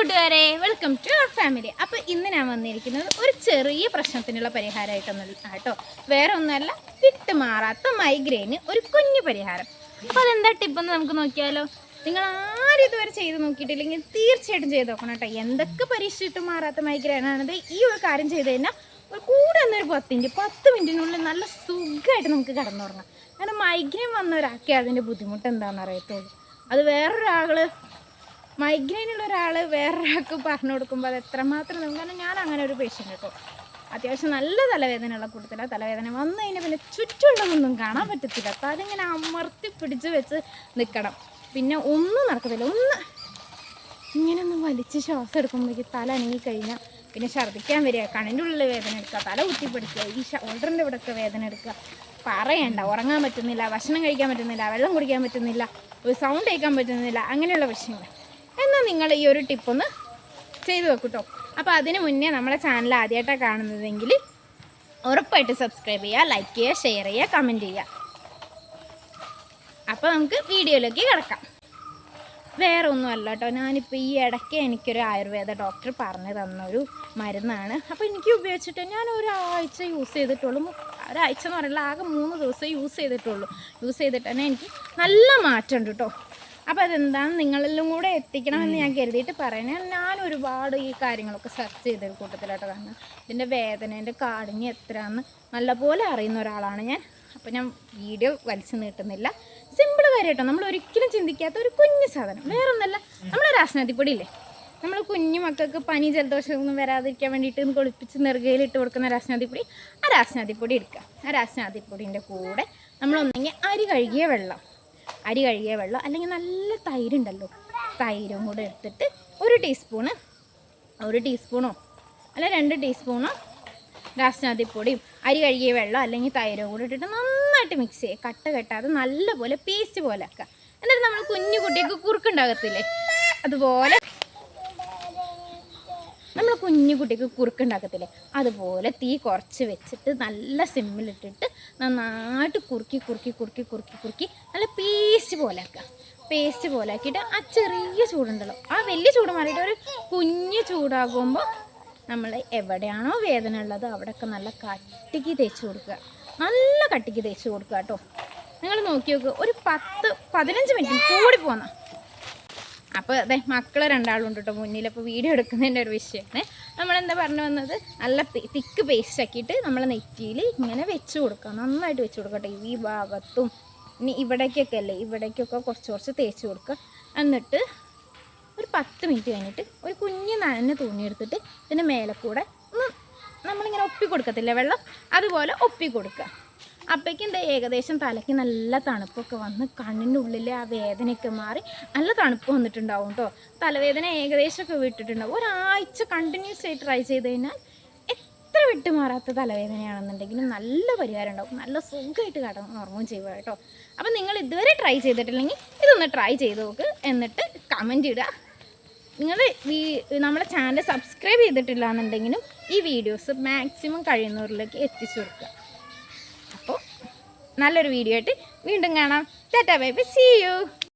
കൂട്ടുകാരെ welcome to our family അപ്പോൾ ഇന്ന് ഞാൻ വന്നിരിക്കുന്നത് ഒരു ചെറിയ പ്രശ്നത്തിനുള്ള പരിഹാരമായിട്ടൊന്നും കേട്ടോ. വേറെ ഒന്നല്ല വിട്ടുമാറാത്ത മൈഗ്രെയിന് ഒരു കുഞ്ഞു പരിഹാരം. അപ്പോൾ അതെന്താ ടിപ്പെന്ന് നമുക്ക് നോക്കിയാലോ? നിങ്ങൾ ആരും ഇതുവരെ ചെയ്ത് നോക്കിയിട്ടില്ലെങ്കിൽ തീർച്ചയായിട്ടും ചെയ്ത് നോക്കണം കേട്ടോ. എന്തൊക്കെ പരീക്ഷിച്ചിട്ട് മാറാത്ത മൈഗ്രെയിനാണത് ഈ ഒരു കാര്യം ചെയ്ത് കഴിഞ്ഞാൽ ഒരു കൂടെ എന്നൊരു മിനിറ്റ് പത്ത് മിനിറ്റിനുള്ളിൽ നല്ല സുഖമായിട്ട് നമുക്ക് കിടന്നുറങ്ങാം. കാരണം മൈഗ്രെയിൻ വന്ന ഒരാൾക്കേ അതിന്റെ ബുദ്ധിമുട്ട് എന്താണെന്ന് അറിയത്തുള്ളൂ. അത് വേറൊരാൾ മൈഗ്രെയിൻ ഉള്ള ഒരാൾ വേറൊരാൾക്ക് പറഞ്ഞു കൊടുക്കുമ്പോൾ അത് എത്രമാത്രം നമുക്ക് കാരണം ഞാൻ അങ്ങനെ ഒരു പേഷ്യന്റ് കേട്ടോ അത്യാവശ്യം നല്ല തലവേദനയുള്ള കൂട്ടത്തിലാണ് തലവേദന വന്നു കഴിഞ്ഞാൽ പിന്നെ ചുറ്റുള്ളതൊന്നും കാണാൻ പറ്റത്തില്ല. അപ്പോൾ അതിങ്ങനെ അമർത്തി പിടിച്ച് വെച്ച് നിൽക്കണം പിന്നെ ഒന്നും നടക്കത്തില്ല. ഒന്ന് ഇങ്ങനെ ഒന്ന് വലിച്ച് ശ്വാസം എടുക്കുമ്പോഴേക്ക് തല അനങ്ങി കഴിഞ്ഞാൽ പിന്നെ ഛർദ്ദിക്കാൻ വരിക. കണ്ണിന്റെ ഉള്ളിൽ വേദന എടുക്കുക. തല കുത്തിപ്പിടിക്കുക ഈ ഷോൾഡറിന്റെ ഇവിടെയൊക്കെ വേദന എടുക്കുക. പറയണ്ട. ഉറങ്ങാൻ പറ്റുന്നില്ല. ഭക്ഷണം കഴിക്കാൻ പറ്റുന്നില്ല. വെള്ളം കുടിക്കാൻ പറ്റുന്നില്ല. ഒരു സൗണ്ട് കേൾക്കാൻ പറ്റുന്നില്ല. അങ്ങനെയുള്ള എന്നാൽ നിങ്ങൾ ഈ ഒരു ടിപ്പൊന്ന് ചെയ്തു വെക്കൂട്ടോ. അപ്പോൾ അതിന് മുന്നേ നമ്മുടെ ചാനൽ ആദ്യമായിട്ടാണ് കാണുന്നതെങ്കിൽ ഉറപ്പായിട്ട് സബ്സ്ക്രൈബ് ചെയ്യുക ലൈക്ക് ചെയ്യുക ഷെയർ ചെയ്യുക കമന്റ് ചെയ്യുക. അപ്പോൾ നമുക്ക് വീഡിയോയിലേക്ക് കിടക്കാം. വേറെ ഒന്നുമല്ല കേട്ടോ. ഞാനിപ്പോൾ ഈ ഇടയ്ക്ക് എനിക്കൊരു ആയുർവേദ ഡോക്ടർ പറഞ്ഞു തന്ന ഒരു മരുന്നാണ്. അപ്പോൾ എനിക്ക് ഉപയോഗിച്ചിട്ട് ഞാൻ ഒരാഴ്ച യൂസ് ചെയ്തിട്ടുള്ളൂ. ഒരാഴ്ച എന്ന് പറയുന്നത് ആകെ മൂന്ന് ദിവസം യൂസ് ചെയ്തിട്ടുള്ളൂ. യൂസ് ചെയ്തിട്ട് തന്നെ എനിക്ക് നല്ല മാറ്റമുണ്ട് കേട്ടോ. അപ്പോൾ അതെന്താണെന്ന് നിങ്ങളിലും കൂടെ എത്തിക്കണമെന്ന് ഞാൻ കരുതിയിട്ട് പറയണേ ഞാൻ ഒരുപാട് ഈ കാര്യങ്ങളൊക്കെ സെർച്ച് ചെയ്ത കൂട്ടത്തിലാട്ടോ കാരണം ഇതിന്റെ വേദനേന്റെ കാടിങ് എത്രയാണെന്ന് നല്ലപോലെ അറിയുന്ന ഒരാളാണ് ഞാൻ. അപ്പോൾ ഞാൻ വീഡിയോ വലിച്ചു നീട്ടുന്നില്ല. സിമ്പിൾ കാര്യമായിട്ടോ നമ്മൾ ഒരിക്കലും ചിന്തിക്കാത്ത ഒരു കുഞ്ഞു സാധനം. വേറൊന്നല്ല നമ്മൾ രാസനാഥിപ്പൊടി ഇല്ലേ നമ്മൾ കുഞ്ഞു മക്കൾക്ക് പനി ജലദോഷമൊന്നും വരാതിരിക്കാൻ വേണ്ടിയിട്ട് കുളിപ്പിച്ച് നെറുകയിലിട്ട് കൊടുക്കുന്ന രാസനാഥിപ്പൊടി ആ രാസനാഥിപ്പൊടി എടുക്കുക. ആ രാസനാഥിപ്പൊടിന്റെ കൂടെ നമ്മളൊന്നെങ്കിൽ അരി കഴുകിയ വെള്ളം. അരി കഴുകിയ വെള്ളം അല്ലെങ്കിൽ നല്ല തൈരുണ്ടല്ലോ. തൈരും കൂടെ എടുത്തിട്ട് ഒരു ടീസ്പൂണ് ഒരു ടീസ്പൂണോ അല്ല രണ്ട് ടീസ്പൂണോ രാസനാദിപ്പൊടിയും അരി കഴുകിയ വെള്ളം അല്ലെങ്കിൽ തൈരോ കൂടെ ഇട്ടിട്ട് നന്നായിട്ട് മിക്സ് ചെയ്യുക. കട്ട കെട്ടാതെ നല്ലപോലെ പേസ്റ്റ് പോലെ ആക്കുക. എന്നിട്ട് നമ്മൾ കുഞ്ഞു കുട്ടിയൊക്കെ കുറുക്കുണ്ടാകത്തില്ലേ? അതുപോലെ കുഞ്ഞു കുട്ടിക്ക് കുറുക്കുണ്ടാക്കത്തില്ലേ? അതുപോലെ തീ കുറച്ച് വെച്ചിട്ട് നല്ല സിമ്മിലിട്ടിട്ട് നന്നായിട്ട് കുറുക്കി കുറുക്കി കുറുക്കി കുറുക്കി കുറുക്കി നല്ല പേസ്റ്റ് പോലെ ആക്കുക പേസ്റ്റ് പോലെ ആക്കിയിട്ട് ആ ചെറിയ ചൂടുണ്ടല്ലോ. ആ വലിയ ചൂട് മാറിയിട്ട് ഒരു കുഞ്ഞ് ചൂടാകുമ്പോൾ നമ്മൾ എവിടെയാണോ വേദന ഉള്ളത് അവിടെയൊക്കെ നല്ല കട്ടിക്ക് തേച്ച് കൊടുക്കുക. നല്ല കട്ടിക്ക് തേച്ച് കൊടുക്കുക കേട്ടോ. നിങ്ങൾ നോക്കി നോക്കുക ഒരു പത്ത് പതിനഞ്ച് മിനിറ്റ് കൂടി പോന്ന. അപ്പോൾ അതെ മക്കൾ രണ്ടാളും ഉണ്ട് കേട്ടോ മുന്നിൽ അപ്പോൾ വീഡിയോ എടുക്കുന്നതിന്റെ ഒരു വിഷയമാണ്. നമ്മളെന്താ പറഞ്ഞു വന്നത്? നല്ല തിക്ക് പേസ്റ്റ് ആക്കിയിട്ട് നമ്മൾ നെറ്റിയിൽ ഇങ്ങനെ വെച്ച് കൊടുക്കുക നന്നായിട്ട് വെച്ച് കൊടുക്കുക ഈ ഭാഗത്തും ഇനി ഇവിടേക്കൊക്കെ അല്ലേ? ഇവിടേക്കൊക്കെ കുറച്ച് കുറച്ച് തേച്ച് കൊടുക്കുക. എന്നിട്ട് ഒരു പത്ത് മിനിറ്റ് കഴിഞ്ഞിട്ട് ഒരു കുഞ്ഞ് നനഞ്ഞ തുണി എടുത്തിട്ട് ഇതിന്റെ മേലെ കൂടെ ഒന്ന് നമ്മളിങ്ങനെ ഒപ്പി കൊടുക്കത്തില്ലേ വെള്ളം? അതുപോലെ ഒപ്പി കൊടുക്കുക അപ്പോഴേക്കും എന്താ ഏകദേശം തലയ്ക്ക് നല്ല തണുപ്പൊക്കെ വന്ന് കണ്ണിന്റെ ഉള്ളിലെ ആ വേദനയൊക്കെ മാറി നല്ല തണുപ്പ് വന്നിട്ടുണ്ടാവും കേട്ടോ തലവേദന ഏകദേശമൊക്കെ വിട്ടിട്ടുണ്ടാവും. ഒരാഴ്ച കണ്ടിന്യൂസ് ആയി ട്രൈ ചെയ്ത് കഴിഞ്ഞാൽ എത്ര വിട്ടുമാറാത്ത തലവേദനയാണെന്നുണ്ടെങ്കിലും നല്ല പരിഹാരം ഉണ്ടാവും. നല്ല സുഖമായിട്ട് കടന്ന് ഉറങ്ങും ചെയ്യുക കേട്ടോ അപ്പം നിങ്ങൾ ഇതുവരെ ട്രൈ ചെയ്തിട്ടില്ലെങ്കിൽ ഇതൊന്ന് ട്രൈ ചെയ്ത് നോക്ക്. എന്നിട്ട് കമന്റ് ഇടുക. നിങ്ങൾ ഈ നമ്മുടെ ചാനൽ സബ്സ്ക്രൈബ് ചെയ്തിട്ടില്ല എന്നുണ്ടെങ്കിലും ഈ വീഡിയോസ് മാക്സിമം കഴിയുന്നവരിലേക്ക് എത്തിച്ചു കൊടുക്കുക. നല്ലൊരു വീഡിയോ ആയിട്ട് വീണ്ടും കാണാം. Tata bye bye. See you